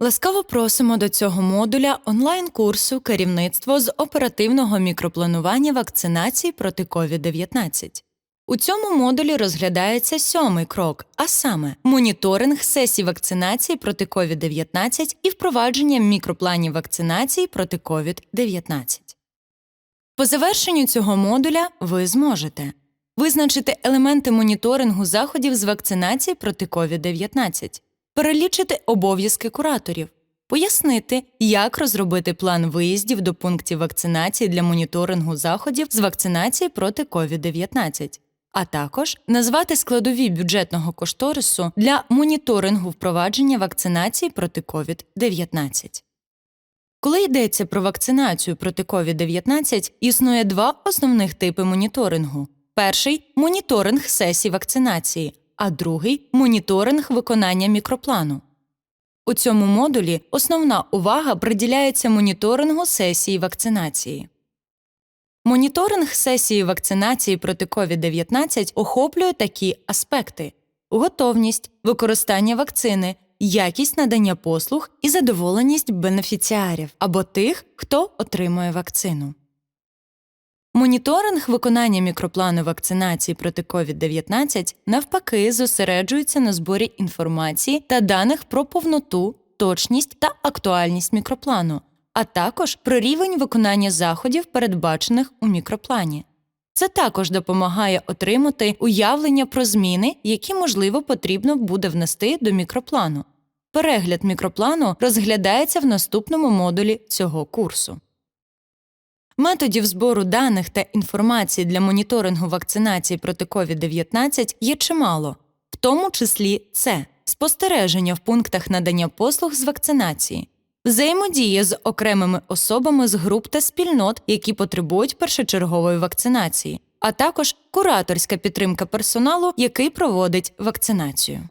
Ласкаво просимо до цього модуля онлайн-курсу Керівництво з оперативного мікропланування вакцинації проти COVID-19. У цьому модулі розглядається сьомий крок, а саме моніторинг сесій вакцинації проти COVID-19 і впровадження мікропланів вакцинації проти COVID-19. По завершенню цього модуля ви зможете визначити елементи моніторингу заходів з вакцинації проти COVID-19, перелічити обов'язки кураторів, пояснити, як розробити план виїздів до пунктів вакцинації для моніторингу заходів з вакцинації проти COVID-19, а також назвати складові бюджетного кошторису для моніторингу впровадження вакцинації проти COVID-19. Коли йдеться про вакцинацію проти COVID-19, існує два основних типи моніторингу: перший моніторинг сесій вакцинації, а другий моніторинг виконання мікроплану. У цьому модулі основна увага приділяється моніторингу сесії вакцинації. Моніторинг сесії вакцинації проти COVID-19 охоплює такі аспекти: готовність, використання вакцини, якість надання послуг і задоволеність бенефіціарів або тих, хто отримує вакцину. Моніторинг виконання мікроплану вакцинації проти COVID-19 навпаки зосереджується на зборі інформації та даних про повноту, точність та актуальність мікроплану, а також про рівень виконання заходів, передбачених у мікроплані. Це також допомагає отримати уявлення про зміни, які, можливо, потрібно буде внести до мікроплану. Перегляд мікроплану розглядається в наступному модулі цього курсу. Методів збору даних та інформації для моніторингу вакцинації проти COVID-19 є чимало, в тому числі це спостереження в пунктах надання послуг з вакцинації, взаємодія з окремими особами з груп та спільнот, які потребують першочергової вакцинації, а також кураторська підтримка персоналу, який проводить вакцинацію.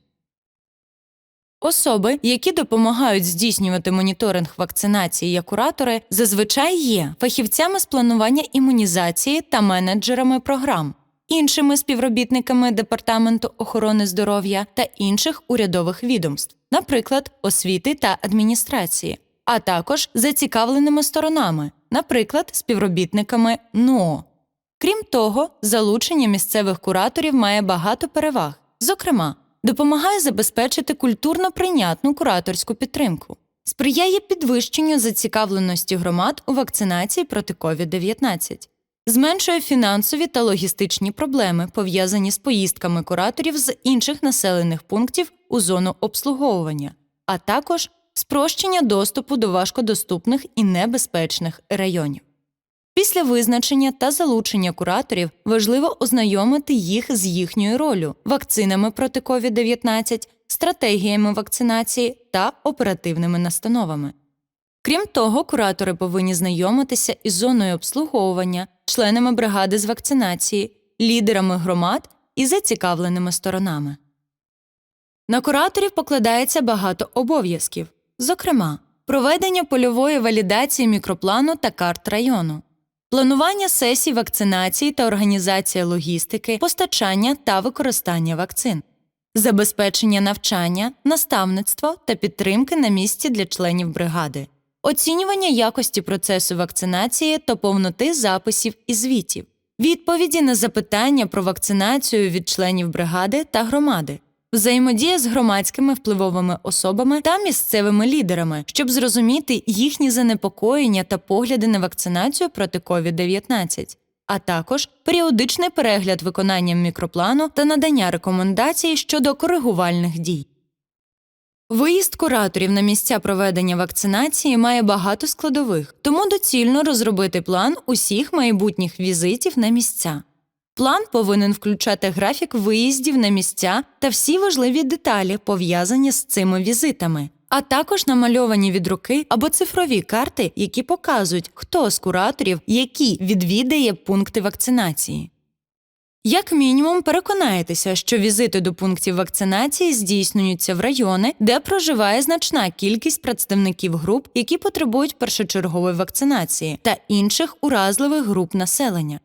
Особи, які допомагають здійснювати моніторинг вакцинації як куратори, зазвичай є фахівцями з планування імунізації та менеджерами програм, іншими співробітниками Департаменту охорони здоров'я та інших урядових відомств, наприклад, освіти та адміністрації, а також зацікавленими сторонами, наприклад, співробітниками НОО. Крім того, залучення місцевих кураторів має багато переваг, зокрема, допомагає забезпечити культурно прийнятну кураторську підтримку, сприяє підвищенню зацікавленості громад у вакцинації проти COVID-19, зменшує фінансові та логістичні проблеми, пов'язані з поїздками кураторів з інших населених пунктів у зону обслуговування, а також спрощення доступу до важкодоступних і небезпечних районів. Після визначення та залучення кураторів важливо ознайомити їх з їхньою ролью, вакцинами проти COVID-19, стратегіями вакцинації та оперативними настановами. Крім того, куратори повинні знайомитися із зоною обслуговування, членами бригади з вакцинації, лідерами громад і зацікавленими сторонами. На кураторів покладається багато обов'язків, зокрема, проведення польової валідації мікроплану та карт району. Планування сесій вакцинації та організація логістики, постачання та використання вакцин, забезпечення навчання, наставництво та підтримки на місці для членів бригади, оцінювання якості процесу вакцинації та повноти записів і звітів, відповіді на запитання про вакцинацію від членів бригади та громади. Взаємодія з громадськими впливовими особами та місцевими лідерами, щоб зрозуміти їхні занепокоєння та погляди на вакцинацію проти COVID-19, а також періодичний перегляд виконання мікроплану та надання рекомендацій щодо коригувальних дій. Виїзд кураторів на місця проведення вакцинації має багато складових, тому доцільно розробити план усіх майбутніх візитів на місця. План повинен включати графік виїздів на місця та всі важливі деталі, пов'язані з цими візитами, а також намальовані від руки або цифрові карти, які показують, хто з кураторів які відвідає пункти вакцинації. Як мінімум, переконаєтеся, що візити до пунктів вакцинації здійснюються в райони, де проживає значна кількість представників груп, які потребують першочергової вакцинації, та інших уразливих груп населення.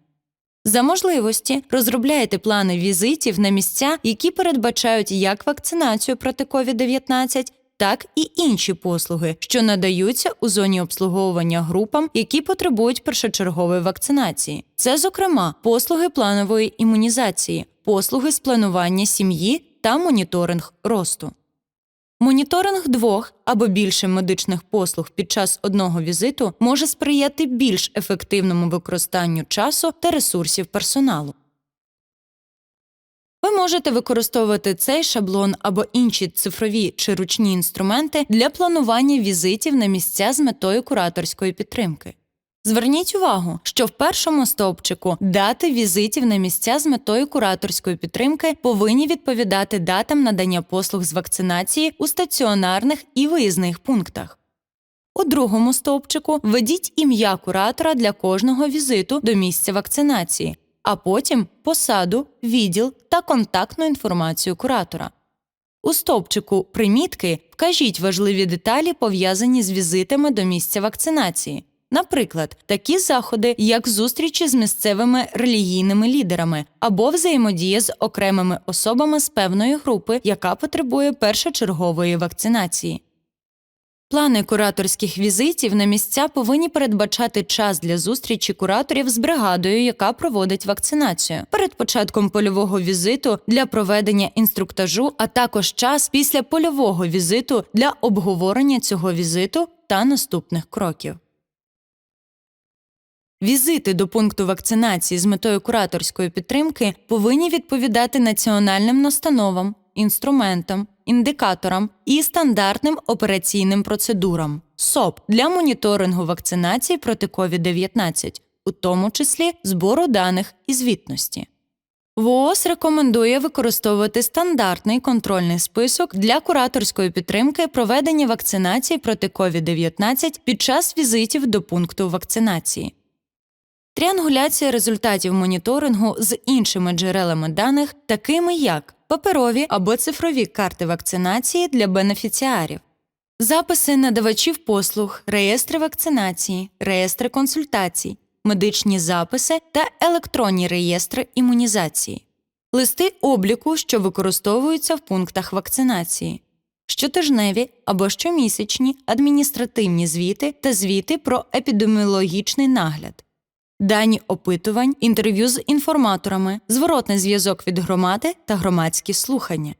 За можливості розробляйте плани візитів на місця, які передбачають як вакцинацію проти COVID-19, так і інші послуги, що надаються у зоні обслуговування групам, які потребують першочергової вакцинації. Це, зокрема, послуги планової імунізації, послуги з планування сім'ї та моніторинг росту. Моніторинг двох або більше медичних послуг під час одного візиту може сприяти більш ефективному використанню часу та ресурсів персоналу. Ви можете використовувати цей шаблон або інші цифрові чи ручні інструменти для планування візитів на місця з метою кураторської підтримки. Зверніть увагу, що в першому стовпчику дати візитів на місця з метою кураторської підтримки повинні відповідати датам надання послуг з вакцинації у стаціонарних і виїзних пунктах. У другому стовпчику введіть ім'я куратора для кожного візиту до місця вакцинації, а потім посаду, відділ та контактну інформацію куратора. У стовпчику примітки вкажіть важливі деталі, пов'язані з візитами до місця вакцинації. Наприклад, такі заходи, як зустрічі з місцевими релігійними лідерами або взаємодія з окремими особами з певної групи, яка потребує першочергової вакцинації. Плани кураторських візитів на місця повинні передбачати час для зустрічі кураторів з бригадою, яка проводить вакцинацію, перед початком польового візиту для проведення інструктажу, а також час після польового візиту для обговорення цього візиту та наступних кроків. Візити до пункту вакцинації з метою кураторської підтримки повинні відповідати національним настановам, інструментам, індикаторам і стандартним операційним процедурам СОП для моніторингу вакцинації проти COVID-19, у тому числі збору даних і звітності. ВООЗ рекомендує використовувати стандартний контрольний список для кураторської підтримки проведення вакцинації проти COVID-19 під час візитів до пункту вакцинації. Тріангуляція результатів моніторингу з іншими джерелами даних, такими як паперові або цифрові карти вакцинації для бенефіціарів, записи надавачів послуг, реєстри вакцинації, реєстри консультацій, медичні записи та електронні реєстри імунізації, листи обліку, що використовуються в пунктах вакцинації, щотижневі або щомісячні адміністративні звіти та звіти про епідеміологічний нагляд. Дані опитувань, інтерв'ю з інформаторами, зворотний зв'язок від громади та громадські слухання.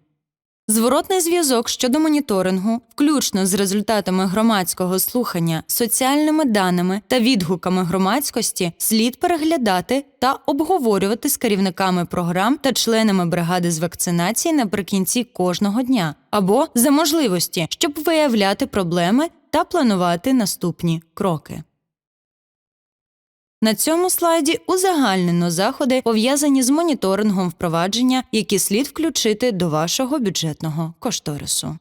Зворотний зв'язок щодо моніторингу, включно з результатами громадського слухання, соціальними даними та відгуками громадськості, слід переглядати та обговорювати з керівниками програм та членами бригади з вакцинації наприкінці кожного дня, або за можливості, щоб виявляти проблеми та планувати наступні кроки. На цьому слайді узагальнено заходи, пов'язані з моніторингом впровадження, які слід включити до вашого бюджетного кошторису.